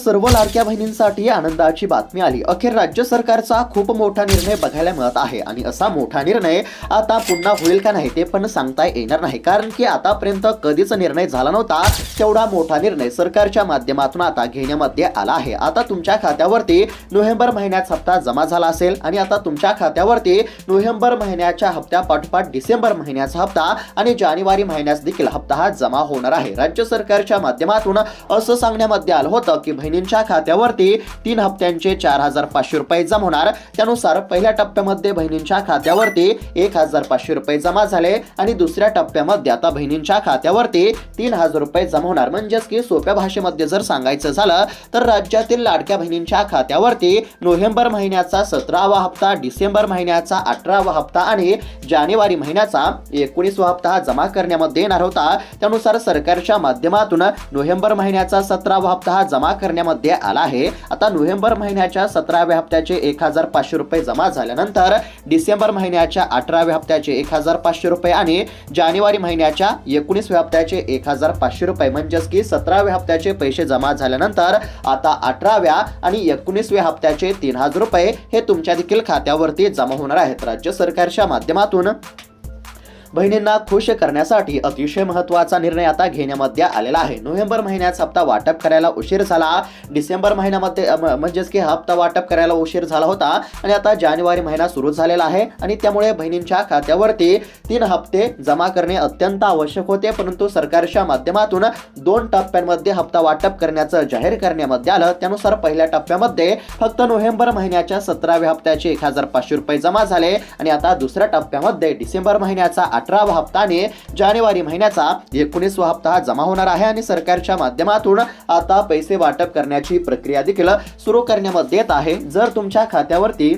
सर्व लाडक्या बहिणींसाठी आनंदाची बातमी आली. अखेर राज्य सरकारचा खूप मोठा निर्णय बघायला मिळत आहे. आणि असा मोठा निर्णय आता पुन्हा होईल का नाही ते पण सांगता येणार नाही. कारण की आतापर्यंत कधीच निर्णय झाला नव्हता तेवढा मोठा निर्णय सरकारच्या माध्यमातून आता घेण्यामध्ये आला आहे. आता तुमच्या खात्यावरती नोव्हेंबर महिन्याचा हप्ता जमा झाला असेल आणि आता तुमच्या खात्यावरती नोव्हेंबर महिन्याच्या हप्त्या पाठोपाठ डिसेंबर महिन्याचा हप्ता आणि जानेवारी महिन्यास देखील हप्ता हा जमा होणार आहे. राज्य सरकारच्या माध्यमातून असं सांगण्यामध्ये आलं होतं की बहिणींच्या खात्यावरती तीन हप्त्यांचे चार हजार पाचशे रुपये जमा होणार. त्यानुसार पहिल्या टप्प्यामध्ये बहिणींच्या खात्यावरती एक हजार पाचशे रुपये जमा झाले आणि दुसऱ्या टप्प्यामध्ये आता बहिणींच्या खात्यावरती तीन हजार रुपये जमा होणार. म्हणजेच की सोप्या भाषेमध्ये जर सांगायचं झालं तर राज्यातील लाडक्या बहिणींच्या खात्यावरती नोव्हेंबर महिन्याचा सतरावा हप्ता डिसेंबर महिन्याचा अठरावा हप्ता आणि जानेवारी महिन्याचा एकोणीसवा हप्ता जमा करण्यामध्ये येणार होता. त्यानुसार सरकारच्या माध्यमातून नोव्हेंबर महिन्याचा सतरावा हप्ता जमा करण्या महिन्यामध्ये आला आहे. आता नोव्हेंबर महिन्याच्या सतराव्या हप्त्याचे एक हजार पाचशे रुपये जमा झाल्यानंतर डिसेंबर महिन्याच्या अठराव्या हप्त्याचे एक हजार पाचशे रुपये आणि जानेवारी महिन्याच्या एकोणीसव्या हप्त्याचे एक हजार पाचशे रुपये. म्हणजेच की सतराव्या हप्त्याचे पैसे जमा झाल्यानंतर आता अठराव्या आणि एकोणीसव्या हप्त्याचे तीन हजार रुपये हे तुमच्या देखील खात्यावरती जमा होणार आहेत. राज्य सरकारच्या माध्यमातून बहिणींना खुश करण्यासाठी अतिशय महत्त्वाचा निर्णय आता घेण्यामध्ये आलेला आहे. नोव्हेंबर महिन्यात हप्ता वाटप करायला उशीर झाला. डिसेंबर महिन्यामध्ये म्हणजेच की हप्ता वाटप करायला उशीर झाला होता आणि आता जानेवारी महिना सुरू झालेला आहे आणि त्यामुळे बहिणींच्या खात्यावरती तीन हप्ते जमा करणे अत्यंत आवश्यक होते. परंतु सरकारच्या माध्यमातून दोन टप्प्यांमध्ये हप्ता वाटप करण्याचं जाहीर करण्यामध्ये आलं. त्यानुसार पहिल्या टप्प्यामध्ये फक्त नोव्हेंबर महिन्याच्या सतराव्या हप्त्याचे एक हजार पाचशे रुपये जमा झाले आणि आता दुसऱ्या टप्प्यामध्ये डिसेंबर महिन्याचा अठरावा हप्ताने जानेवारी महिन्याचा एकोणीसवा हप्ता हा जमा होणार आहे आणि सरकारच्या माध्यमातून आता पैसे वाटप करण्याची प्रक्रिया देखील सुरू करण्यात येत आहे. जर तुमच्या खात्यावरती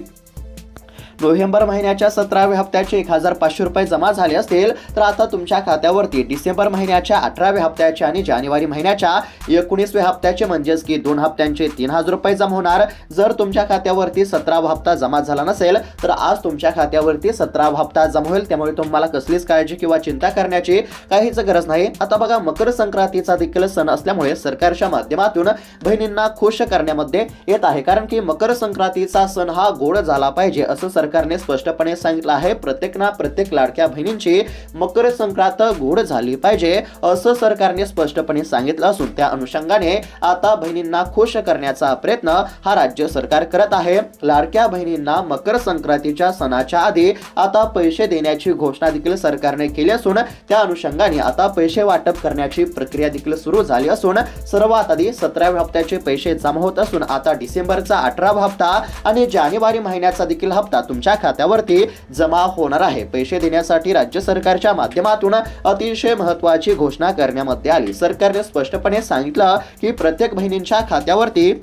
नोव्हेंबर महिन्याच्या सतराव्या हप्त्याचे एक हजार पाचशे रुपये जमा झाले असतील तर आता तुमच्या खात्यावरती डिसेंबर महिन्याच्या अठराव्या हप्त्याचे आणि जानेवारी महिन्याच्या एकोणीसव्या हप्त्याचे म्हणजेच की दोन हप्त्यांचे तीन हजार रुपये जमा होणार. जर तुमच्या खात्यावरती सतरावा हप्ता जमा झाला नसेल तर आज तुमच्या खात्यावरती सतरावा हप्ता जमा होईल. त्यामुळे तुम्हाला कसलीच काळजी किंवा चिंता करण्याची काहीच गरज नाही. आता बघा मकर संक्रांतीचा देखील सण असल्यामुळे सरकारच्या माध्यमातून बहिणींना खुश करण्यामध्ये येत आहे. कारण की मकर संक्रांतीचा सण हा गोड झाला पाहिजे असं सरकार सरकारने स्पष्टपणे सांगितलं आहे प्रत्येक ना प्रत्येक लाडक्या बहिणींची मकर संक्रांत गोड झाली पाहिजे असं सरकारने स्पष्टपणे सांगितलं असून त्या अनुषंगाने आता बहिणींना खुश करण्याचा प्रयत्न हा राज्य सरकार करत आहे. लाडक्या बहिणींना मकर संक्रांतीच्या सणाच्या आधी आता पैसे देण्याची घोषणा देखील सरकारने केली असून त्या अनुषंगाने आता पैसे वाटप करण्याची प्रक्रिया देखील सुरू झाली असून सर्वात आधी सतराव्या हप्त्याचे पैसे जमा होत असून आता डिसेंबरचा अठरावा हप्ता आणि जानेवारी महिन्याचा देखील हप्ता तुमच्या खात्यावरती जमा होणार आहे. पैसे देण्यासाठी राज्य सरकारच्या माध्यमातून अतिशय महत्वाची घोषणा करण्यामध्ये आली. सरकारने स्पष्टपणे सांगितलं की प्रत्येक बहिणींच्या खात्यावरती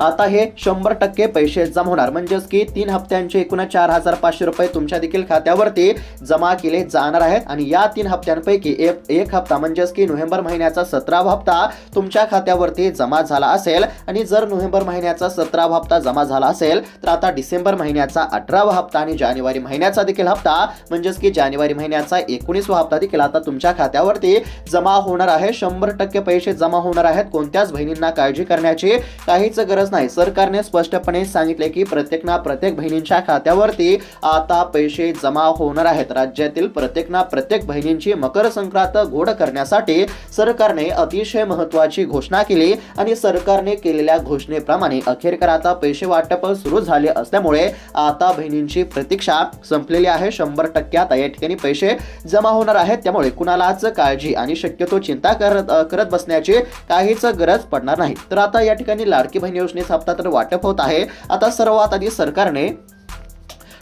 आता हे शंभर टक्के पैसे जमा होणार. म्हणजेच की तीन हप्त्यांचे एकूण चार हजार पाचशे रुपये तुमच्या देखील खात्यावरती जमा केले जाणार आहेत. आणि या तीन हप्त्यांपैकी एक एक हप्ता म्हणजेच की नोव्हेंबर महिन्याचा सतरावा हप्ता तुमच्या खात्यावरती जमा झाला असेल. आणि जर नोव्हेंबर महिन्याचा सतरावा हप्ता जमा झाला असेल तर आता डिसेंबर महिन्याचा अठरावा हप्ता आणि जानेवारी महिन्याचा देखील हप्ता म्हणजेच की जानेवारी महिन्याचा एकोणीसवा हप्ता देखील आता तुमच्या खात्यावरती जमा होणार आहे. शंभर टक्के पैसे जमा होणार आहेत. कोणत्याच बहिणींना काळजी करण्याची काहीच गरज नाही. सरकारने स्पष्टपणे सांगितले की प्रत्येक ना प्रत्येक बहिणींच्या खात्यावरती आता पैसे जमा होणार आहेत. राज्यातील प्रत्येक ना प्रत्येक बहिणींची मकर संक्रांत गोड करण्यासाठी सरकारने अतिशय महत्वाची घोषणा केली आणि सरकारने केलेल्या घोषणेप्रमाणे अखेरकर आता पैसे वाटप सुरू झाले असल्यामुळे आता बहिणींची प्रतीक्षा संपलेली आहे. शंभर टक्के आता या ठिकाणी पैसे जमा होणार आहेत. त्यामुळे कुणालाच काळजी आणि शक्यतो चिंता करत करत बसण्याची काहीच गरज पडणार नाही. तर आता या ठिकाणी लाडकी बहीण योजनेचा हप्ता तर वाटप होत आहे. आता सर्वात आधी सरकारने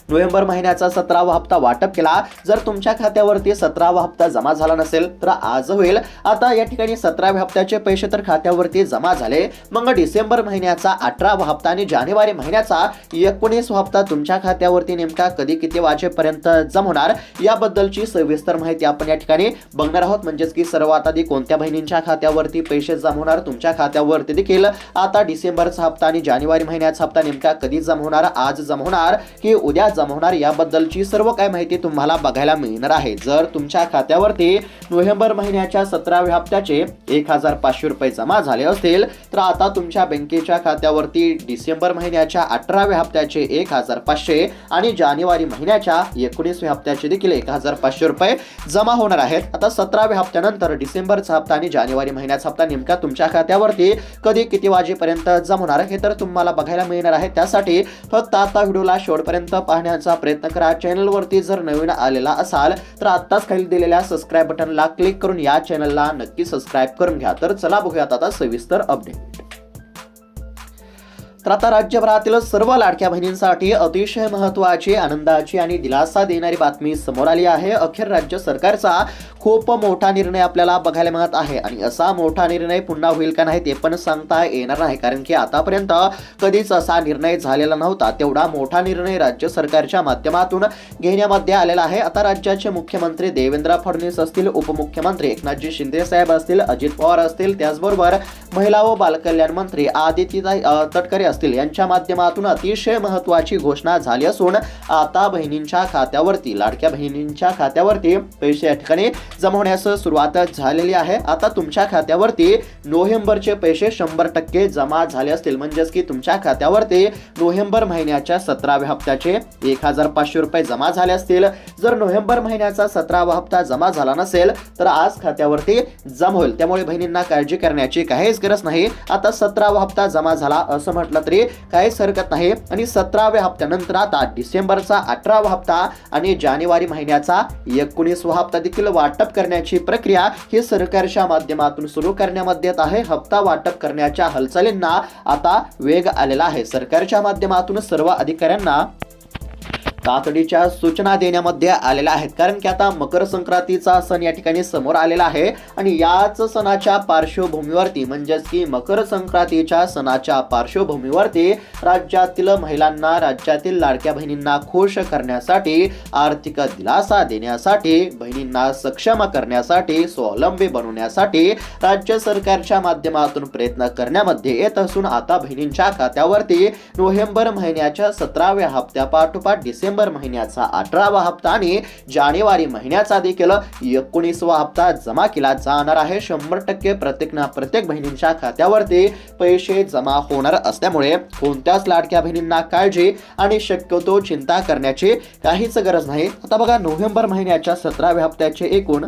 नोव्हेंबर महिन्याचा सतरावा हप्ता वाटप केला. जर तुमच्या खात्यावरती सतरावा हप्ता जमा झाला नसेल तर आज होईल. आता या ठिकाणी सतराव्या हप्त्याचे पैसे तर खात्यावरती जमा झाले. मग डिसेंबर महिन्याचा अठरावा हप्ता आणि जानेवारी महिन्याचा एकोणीस हप्ता तुमच्या खात्यावरती नेमका कधी किती वाजेपर्यंत जमा होणार याबद्दलची सविस्तर माहिती आपण या ठिकाणी बघणार आहोत. म्हणजेच की सर्वात आधी कोणत्या बहिणींच्या खात्यावरती पैसे जमा होणार तुमच्या खात्यावरती देखील. आता डिसेंबरचा हप्ता आणि जानेवारी महिन्याचा हप्ता नेमका कधी जमा होणार आज जमा होणार की उद्या जमवणार याबद्दलची सर्व काय माहिती तुम्हाला बघायला मिळणार आहे. जर तुमच्या खात्यावरती नोव्हेंबर महिन्याच्या सतराव्या हप्त्याचे एक हजार पाचशे रुपये जमा झाले असतील तर आता तुमच्या बँकेच्या खात्यावरती डिसेंबर महिन्याच्या अठराव्या हप्त्याचे एक हजार पाचशे आणि जानेवारी महिन्याच्या एकोणीसव्या हप्त्याचे देखील एक हजार पाचशे रुपये जमा होणार आहेत. आता सतराव्या हप्त्यानंतर डिसेंबरचा हप्ता आणि जानेवारी महिन्याचा हप्ता नेमका तुमच्या खात्यावरती कधी किती वाजेपर्यंत जमणार हे तर तुम्हाला बघायला मिळणार आहे. त्यासाठी फक्त आता व्हिडिओला शेवटपर्यंत पाहण्याचा प्रयत्न करा. चॅनलवरती जर नवीन आलेला असाल तर आत्ताच खाली दिलेल्या सबस्क्राईब बटनला क्लिक करून या चॅनलला नक्की सबस्क्राईब करून घ्या. तर चला बघूयात आता सविस्तर अपडेट तर आता राज्यभरातील सर्व लाडक्या बहिणींसाठी अतिशय महत्वाची आनंदाची आणि दिलासा देणारी बातमी समोर आली आहे. अखेर राज्य सरकारचा खूप मोठा निर्णय आपल्याला बघायला मिळत आहे. आणि असा मोठा निर्णय पुन्हा होईल का नाही ते पण सांगता येणार नाही. कारण की आतापर्यंत कधीच असा निर्णय झालेला नव्हता. तेवढा मोठा निर्णय राज्य सरकारच्या माध्यमातून घेण्यामध्ये आलेला आहे. आता राज्याचे मुख्यमंत्री देवेंद्र फडणवीस असतील उपमुख्यमंत्री एकनाथजी शिंदे साहेब असतील अजित पवार असतील त्याचबरोबर महिला व बालकल्याण मंत्री आदित्यताई तटकरे असतील. यांच्या माध्यमातून अतिशय महत्वाची घोषणा झाली असून आता बहिणींच्या खात्यावरती लाडक्या बहिणींच्या खात्यावरती पैसे या ठिकाणी जमवण्यास सुरुवात झालेली आहे. आता तुमच्या खात्यावरती नोव्हेंबरचे पैसे शंभर टक्के जमा झाले असतील. म्हणजेच की तुमच्या खात्यावरती नोव्हेंबर महिन्याच्या सतराव्या हप्त्याचे एक हजार पाचशे रुपये जमा झाले असतील. जर नोव्हेंबर महिन्याचा सतरावा हप्ता जमा झाला नसेल तर आज खात्यावरती जमा होईल. त्यामुळे बहिणींना काळजी करण्याची काहीच गरज नाही. आता सतरावा हप्ता जमा झाला असं म्हटलं तरी काहीच हरकत नाही. आणि सतराव्या हप्त्यानंतर आता डिसेंबरचा अठरावा हप्ता आणि जानेवारी महिन्याचा एकोणीसवा हप्ता देखील वाटप करण्याची प्रक्रिया ही सरकारच्या माध्यमातून सुरू करण्यामध्ये येत आहे. हप्ता वाटप करण्याच्या हालचालींना आता वेग आलेला आहे. सरकारच्या माध्यमातून सर्व अधिकाऱ्यांना तातडीच्या सूचना देण्यामध्ये आलेल्या आहेत. कारण की आता मकर संक्रांतीचा सण या ठिकाणी समोर आलेला आहे आणि याच सणाच्या पार्श्वभूमीवरती म्हणजेच की मकर संक्रांतीच्या सणाच्या पार्श्वभूमीवरती राज्यातील महिलांना राज्यातील लाडक्या बहिणींना खुश करण्यासाठी आर्थिक दिलासा देण्यासाठी बहिणींना सक्षम करण्यासाठी स्वावलंबी बनवण्यासाठी राज्य सरकारच्या माध्यमातून प्रयत्न करण्यामध्ये येत असून आता बहिणींच्या खात्यावरती नोव्हेंबर महिन्याच्या सतराव्या हप्त्यापाठोपाठ डिसेंबर महिन्याचा अठरावा हप्ता आणि जानेवारी महिन्याचा देखील एकोणीसवा हप्ता जमा केला जाणार आहे. शंभर टक्के प्रत्येक ना प्रत्येक बहिणींच्या खात्यावरती पैसे जमा होणार असल्यामुळे कोणत्याच लाडक्या बहिणींना काळजी आणि शक्यतो चिंता करण्याची काहीच गरज नाही. आता बघा नोव्हेंबर महिन्याच्या सतराव्या हप्त्याचे एकूण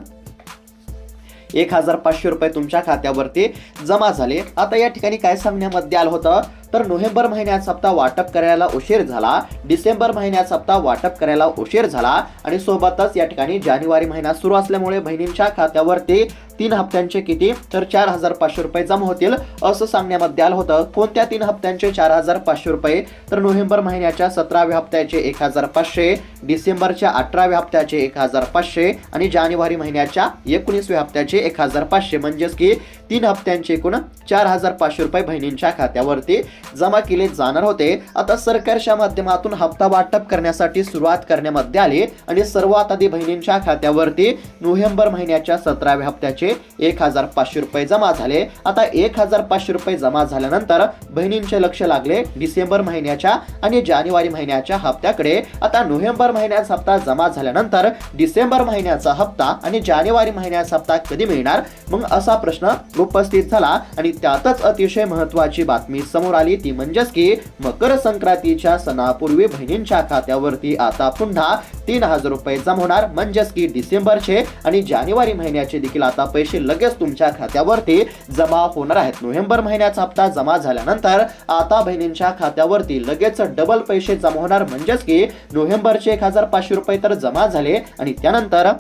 एक हजार पाचशे रुपये तुमच्या खात्यावरती जमा झाले. आता या ठिकाणी काय सांगण्यामध्ये आलं होतं? तर नोव्हेंबर महिन्यात हप्ता वाटप करायला उशीर झाला. डिसेंबर महिन्यात हप्ता वाटप करायला उशीर झाला आणि सोबतच या ठिकाणी जानेवारी महिना सुरू असल्यामुळे बहिणींच्या खात्यावरती तीन हप्त्यांचे किती? तर चार हजार पाचशे रुपये जमा होतील असं सांगण्यामध्ये आलं होतं. कोणत्या तीन हप्त्यांचे? चार हजार पाचशे रुपये. तर नोव्हेंबर महिन्याच्या सतराव्या हप्त्याचे एक हजार पाचशे डिसेंबरच्या अठराव्या हप्त्याचे एक हजार पाचशे आणि जानेवारी महिन्याच्या एकोणीसव्या हप्त्याचे एक हजार पाचशे. म्हणजेच की तीन हप्त्यांचे एकूण चार हजार पाचशे रुपये बहिणींच्या खात्यावरती जमा केले जाणार होते. आता सरकारच्या माध्यमातून हप्ता वाटप करण्यासाठी सुरुवात करण्यामध्ये आली आणि सर्वात आधी बहिणींच्या खात्यावरती नोव्हेंबर महिन्याच्या सतराव्या हप्त्याचे एक हजार पाचशे रुपये जमा झाले. आता एक हजार पाचशे रुपये जमा झाल्यानंतर बहिणींचे लक्ष लागले डिसेंबर महिन्याच्या आणि जानेवारी महिन्याच्या हप्त्याकडे. आता नोव्हेंबर महिन्याचा हप्ता जमा झाल्यानंतर डिसेंबर महिन्याचा हप्ता आणि जानेवारी महिन्याचा हप्ता कधी मिळणार? मग असा प्रश्न उपस्थित झाला आणि त्यातच अतिशय महत्वाची बातमी समोर आली. ती म्हणजेच की मकर संक्रांतीच्या सणापूर्वी बहिणींच्या खात्यावरती आता पुन्हा तीन हजार रुपये जमा होणार. म्हणजेच की डिसेंबरचे आणि जानेवारी महिन्याचे देखील आता पैसे लगेच तुमच्या खात्यावरती जमा होणार आहेत. नोव्हेंबर महिन्याचा हप्ता जमा झाल्यानंतर आता बहिणींच्या खात्यावरती लगेच डबल पैसे जमा होणार. म्हणजेच की नोव्हेंबरचे एक हजार पाचशे रुपये तर जमा झाले आणि त्यानंतर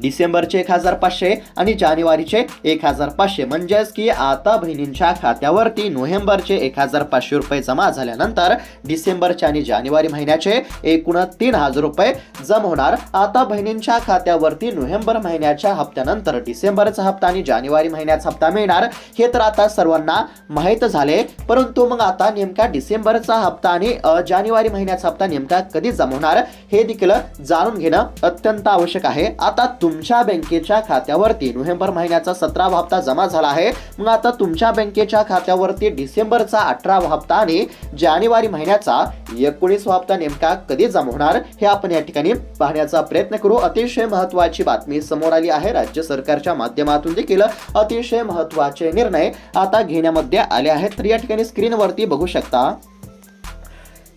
डिसेंबरचे एक हजार पाचशे आणि जानेवारीचे एक हजार पाचशे. म्हणजेच की आता बहिणींच्या खात्यावरती नोव्हेंबरचे एक हजार पाचशे रुपये जमा झाल्यानंतर डिसेंबरचे आणि जानेवारी महिन्याचे एकूण तीन हजार रुपये जमा होणार. आता बहिणींच्या खात्यावरती नोव्हेंबर महिन्याच्या हप्त्यानंतर डिसेंबरचा हप्ता आणि जानेवारी महिन्याचा हप्ता मिळणार हे तर आता सर्वांना माहीत झाले. परंतु मग आता नेमका डिसेंबरचा हप्ता आणि जानेवारी महिन्याचा हप्ता नेमका कधी जमा होणार हे देखील जाणून घेणं अत्यंत आवश्यक आहे. आता तू तुमच्या बँकेच्या खात्यावरती नोव्हेंबर महिन्याचा सतरा हप्ता जमा झाला आहे. मग आता तुमच्या बँकेच्या खात्यावरती डिसेंबरचा अठरा हप्ता आणि जानेवारी महिन्याचा एकोणीस हप्ता नेमका कधी जमा होणार हे आपण या ठिकाणी पाहण्याचा प्रयत्न करू. अतिशय महत्वाची बातमी समोर आली आहे. राज्य सरकारच्या माध्यमातून देखील अतिशय महत्त्वाचे निर्णय आता घेण्यामध्ये आले आहेत. तर या ठिकाणी स्क्रीनवरती बघू शकता.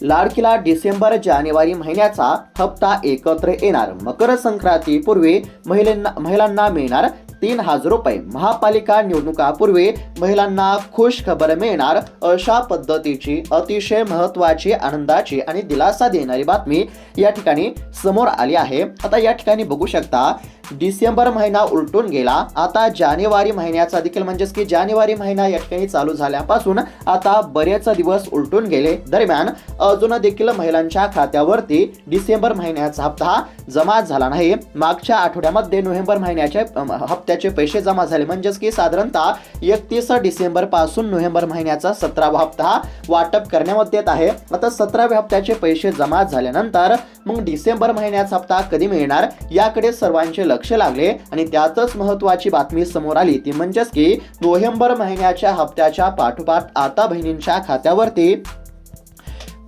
लाडकीला डिसेंबर जानेवारी महिन्याचा हप्ता एकत्र येणार. मकर संक्रांतीपूर्वी महिलांना महिलांना मिळणार तीन हजार रुपये. महापालिका निवडणुकापूर्वी महिलांना खुश खबर मिळणार अशा पद्धतीची अतिशय महत्वाची आनंदाची आणि दिलासा देणारी बातमी या ठिकाणी समोर आली आहे. आता या ठिकाणी बघू शकता डिसेंबर महिना उलटून गेला. आता जानेवारी महिन्याचा देखील म्हणजेच की जानेवारी महिना या ठिकाणी चालू झाल्यापासून आता बरेच दिवस उलटून गेले. दरम्यान अजून देखील महिलांच्या खात्यावरती डिसेंबर महिन्याचा हप्ता जमा झाला नाही. मागच्या आठवड्यामध्ये नोव्हेंबर महिन्याचे हप्त्याचे पैसे जमा झाले. म्हणजेच की साधारणतः एकतीस डिसेंबरपासून नोव्हेंबर महिन्याचा सतरावा हप्ता वाटप करण्यामध्ये येत आहे. आता सतराव्या हप्त्याचे पैसे जमा झाल्यानंतर मग डिसेंबर महिन्याचा हप्ता कधी मिळणार? याकडे सर्वांचे लक्ष लागले आणि त्यातच महत्वाची बातमी समोर आली. ती म्हणजेच की नोव्हेंबर महिन्याच्या हप्त्याच्या पाठोपाठ आता बहिणींच्या खात्यावरती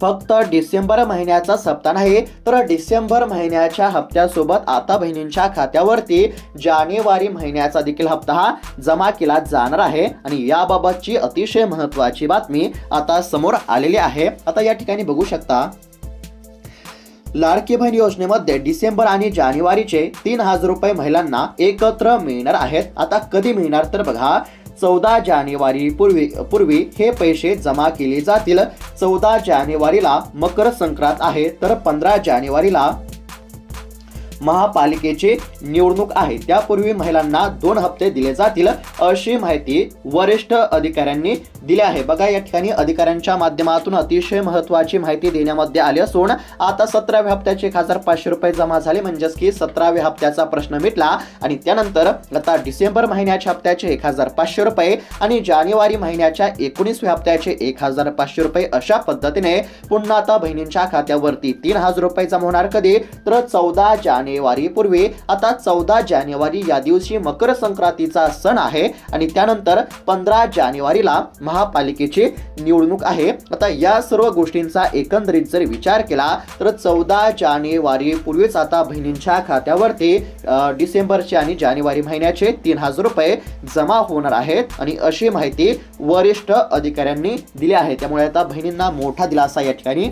फक्त डिसेंबर महिन्याचा हप्ता नाही तर डिसेंबर महिन्याच्या हप्त्यासोबत आता बहिणींच्या खात्यावरती जानेवारी महिन्याचा देखील हप्ता हा जमा केला जाणार आहे. आणि याबाबतची अतिशय महत्वाची बातमी आता समोर आलेली आहे. आता या ठिकाणी बघू शकता. लाडकी बहीण योजनेमध्ये डिसेंबर आणि जानेवारीचे तीन हजार रुपये महिलांना एकत्र मिळणार आहेत. आता कधी मिळणार? तर बघा चौदा जानेवारी पूर्वी पूर्वी हे पैसे जमा केले जातील. चौदा जानेवारीला मकर संक्रांत आहे. तर पंधरा जानेवारीला महापालिकेची निवडणूक आहे. त्यापूर्वी महिलांना दोन हप्ते दिले जातील अशी माहिती वरिष्ठ अधिकाऱ्यांनी दिली आहे. बघा या ठिकाणी अधिकाऱ्यांच्या माध्यमातून अतिशय महत्वाची माहिती देण्यामध्ये आली असून आता सतराव्या हप्त्याचे एक हजार पाचशे रुपये जमा झाले. म्हणजेच की सतराव्या हप्त्याचा प्रश्न मिटला आणि त्यानंतर आता डिसेंबर महिन्याच्या हप्त्याचे एक हजार पाचशे रुपये आणि जानेवारी महिन्याच्या एकोणीसव्या हप्त्याचे एक हजार पाचशे रुपये अशा पद्धतीने पुन्हा आता बहिणींच्या खात्यावरती तीन हजार रुपये जमा होणार कधी? तर चौदा जानेवारी पूर्वी आता चौदा जानेवारी या दिवशी मकर संक्रांतीचा सण आहे आणि त्यानंतर पंधरा जानेवारीला महापालिकेची निवडणूक आहे. आता या सर्व गोष्टींचा एकंदरीत जर विचार केला तर चौदा जानेवारी पूर्वीच आता बहिणींच्या खात्यावरती डिसेंबरचे आणि जानेवारी महिन्याचे तीन हजार रुपये जमा होणार आहेत आणि अशी माहिती वरिष्ठ अधिकाऱ्यांनी दिली आहे. त्यामुळे आता बहिणींना मोठा दिलासा या ठिकाणी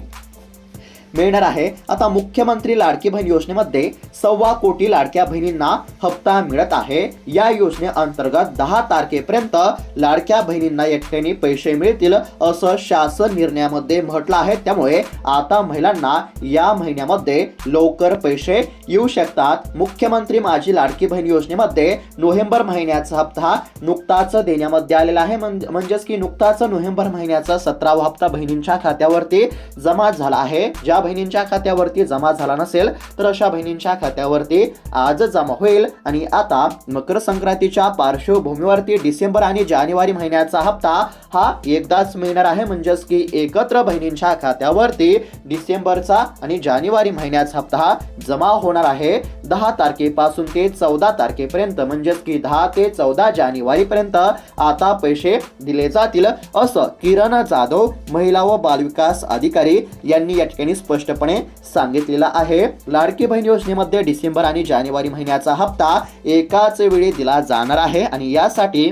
मिळणार आहे. आता मुख्यमंत्री लाडकी बहीण योजनेमध्ये सव्वा कोटी लाडक्या बहिणींना हप्ता मिळत आहे. या योजनेअंतर्गत दहा तारखेपर्यंत लाडक्या बहिणींना एकट्याने पैसे मिळतील असं शासन निर्णयामध्ये म्हटलं आहे. त्यामुळे आता महिलांना या महिन्यामध्ये लवकर पैसे येऊ शकतात. मुख्यमंत्री माझी लाडकी बहीण योजनेमध्ये नोव्हेंबर महिन्याचा हप्ता नुकताच देण्यामध्ये आलेला आहे. म्हणजेच की नुकताच नोव्हेंबर महिन्याचा सतरावा हप्ता बहिणींच्या खात्यावरती जमा झाला आहे. ज्या बहिणींच्या खात्यावरती जमा झाला नसेल तर अशा बहिणींच्या खात्यावरती आज जमा होईल. आणि आता मकर संक्रांतीच्या पार्श्वभूमीवरती डिसेंबर आणि जानेवारी महिन्याचा हप्ता हा एकदाच मिळणार आहे म्हणजेच की एकत्र बहिणींच्या खात्यावरती डिसेंबरचा आणि जानेवारी महिन्याचा हप्ता जमा होणार आहे. दहा तारखेपासून ते चौदा तारखेपर्यंत म्हणजेच की दहा ते चौदा जानेवारीपर्यंत आता पैसे दिले जातील असं किरण जाधव महिला व बालविकास अधिकारी यांनी या ठिकाणी स्पष्टपणे सांगितलेलं आहे. लाडकी बहीण योजनेमध्ये डिसेंबर आणि जानेवारी महिन्याचा हप्ता एकाच वेळी दिला जाणार आहे आणि यासाठी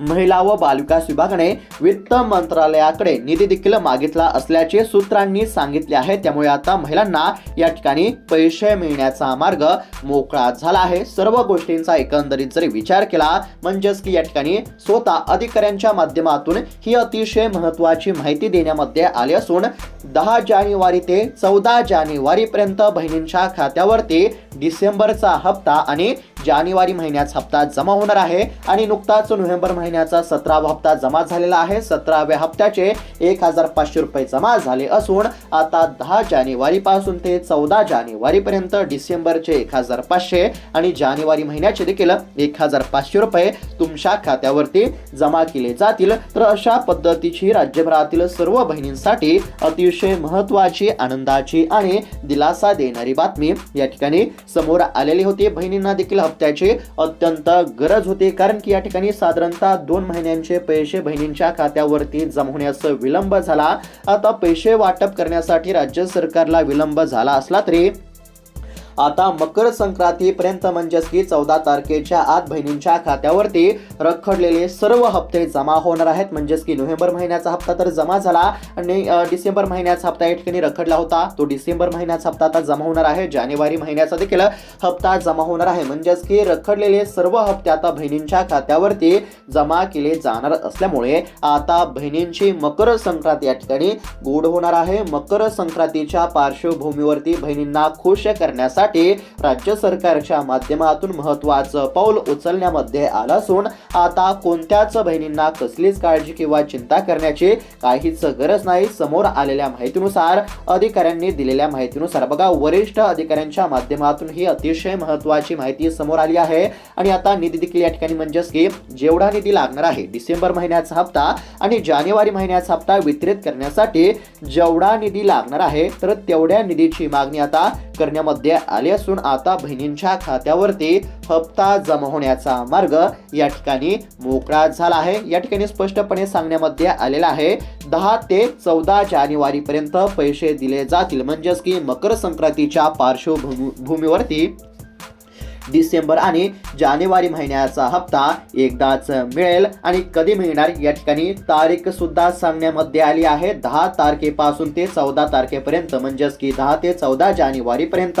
महिला व बालविकास विभागाने वित्त मंत्रालयाकडे निधी देखील मागितला असल्याचे सूत्रांनी सांगितले आहे. त्यामुळे आता महिलांना या ठिकाणी पैसे मिळण्याचा मार्ग मोकळा झाला आहे. सर्व गोष्टींचा एकंदरीत जरी विचार केला म्हणजेच की या ठिकाणी स्वतः अधिकाऱ्यांच्या माध्यमातून ही अतिशय महत्वाची माहिती देण्यामध्ये आली असून दहा जानेवारी ते चौदा जानेवारी पर्यंत बहिणींच्या खात्यावरती डिसेंबरचा हप्ता आणि जानेवारी महिन्याचा हप्ता जमा होणार आहे आणि नुकताच नोव्हेंबर महिन्याचा सतरावा हप्ता जमा झालेला आहे. सतराव्या हप्त्याचे एक हजार पाचशे रुपये जमा झाले असून आता दहा जानेवारी पासून ते चौदा जानेवारी पर्यंत डिसेंबरचे एक हजार पाचशे आणि जानेवारी महिन्याचे देखील एक हजार पाचशे रुपये तुमच्या खात्यावरती जमा केले जातील. तर अशा पद्धतीची राज्यभरातील सर्व बहिणींसाठी अतिशय महत्वाची आनंदाची आणि दिलासा देणारी बातमी या ठिकाणी समोर आलेली होती. बहिणींना देखील हप्त्याची अत्यंत गरज होती कारण की या ठिकाणी साधारणतः दोन महिन्यांचे पैसे बहिणींच्या खात्यावरती जमा विलंब झाला. आता पैसे वाटप करण्यासाठी राज्य सरकारला विलंब झाला असला तरी आता मकर संक्रांतीपर्यंत म्हणजेच की चौदा तारखेच्या आत बहिणींच्या खात्यावरती रखडलेले सर्व हप्ते जमा होणार आहेत. म्हणजेच की नोव्हेंबर महिन्याचा हप्ता तर जमा झाला आणि डिसेंबर महिन्याचा हप्ता या ठिकाणी रखडला होता. तो डिसेंबर महिन्याचा हप्ता आता जमा होणार आहे. जानेवारी महिन्याचा देखील हप्ता जमा होणार आहे. म्हणजेच की रखडलेले सर्व हप्ते आता बहिणींच्या खात्यावरती जमा केले जाणार असल्यामुळे आता बहिणींची मकर संक्रांती या ठिकाणी गोड होणार आहे. मकर संक्रांतीच्या पार्श्वभूमीवरती बहिणींना खुश करण्यासाठी राज्य सरकारच्या माध्यमातून महत्वाचं पाऊल उचलण्यामध्ये आलं असून आता कोणत्याच बहिणींना कसलीच काळजी किंवा चिंता करण्याची काहीच गरज नाही. समोर आलेल्या माहितीनुसार अधिकाऱ्यांनी दिलेल्या माहितीनुसार बघा वरिष्ठ अधिकाऱ्यांच्या माध्यमातून ही अतिशय महत्वाची माहिती समोर आली आहे. आणि आता निधी देखील या ठिकाणी म्हणजेच की जेवढा निधी लागणार आहे डिसेंबर महिन्याचा हप्ता आणि जानेवारी महिन्याचा हप्ता वितरित करण्यासाठी जेवढा निधी लागणार आहे तर तेवढ्या निधीची मागणी आता करण्यामध्ये आले असून आता बहिणींच्या खात्यावरती हप्ता जमा होण्याचा मार्ग या ठिकाणी मोकळा झाला आहे. या ठिकाणी स्पष्टपणे सांगण्यामध्ये आलेला आहे दहा ते चौदा जानेवारीपर्यंत पैसे दिले जातील. म्हणजेच की मकर संक्रांतीच्या पार्श्वभूमी भूमीवरती डिसेंबर आणि जानेवारी महिन्याचा हप्ता एकदाच मिळेल. आणि कधी मिळणार या ठिकाणी तारीख सुद्धा सांगण्यामध्ये आली आहे. दहा तारखेपासून ते चौदा तारखेपर्यंत म्हणजेच की दहा ते चौदा जानेवारीपर्यंत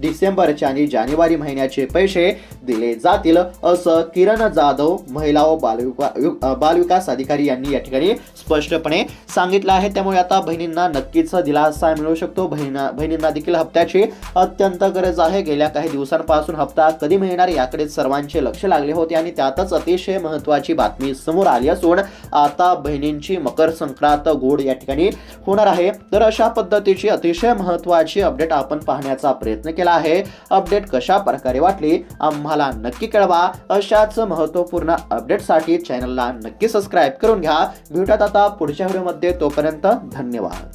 डिसेंबरचे आणि जानेवारी महिन्याचे पैसे दिले जातील असं किरण जाधव महिला व बालविका बालविकास अधिकारी यांनी या ठिकाणी स्पष्टपणे सांगितलं आहे. त्यामुळे आता बहिणींना नक्कीच दिलासा मिळू शकतो. बहिणी बहिणींना देखील हप्त्याची अत्यंत गरज आहे. गेल्या काही दिवसांपासून हप्ता कधी मिळणार याकडे सर्वांचे लक्ष लागले होते आणि त्यातच अतिशय महत्वाची बातमी समोर आली असून आता बहिणींची मकर संक्रांत गोड या ठिकाणी होणार आहे. तर अशा पद्धतीची अतिशय महत्वाची अपडेट आपण पाहण्याचा प्रयत्न केला आहे. अपडेट कशा प्रकारे वाटली आम्हाला नक्की कळवा. अशाच महत्त्वपूर्ण अपडेटसाठी चॅनलला नक्की सबस्क्राईब करून घ्या. भेटत आता पुढच्या व्हिडिओमध्ये तोपर्यंत धन्यवाद.